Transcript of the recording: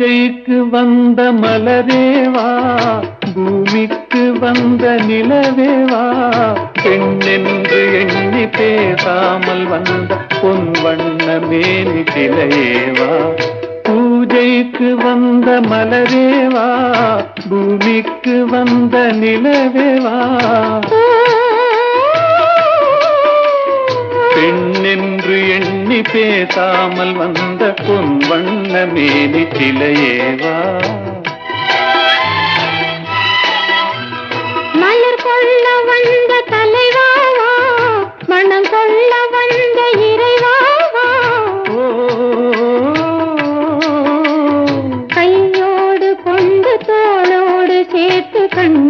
பூஜைக்கு வந்த மலரேவா பூமிக்கு வந்த நிலவேவா? பெண்ணென்று எண்ணி பேசாமல் வந்த பொன் வண்ண மேனி கிளையேவா பூஜைக்கு வந்த மலரேவா பூமிக்கு வந்த நிலவேவா? பெண்ணென்று எண்ணி மொழி பேசாமல் வந்த பொன் வண்ண மேலி சிலையேவா? மலர் கொள்ள வந்த தலைவாவா? மனம் கொள்ள வந்த இறைவாவா? கையோடு கொண்டு தோளோடு சேர்த்து கண்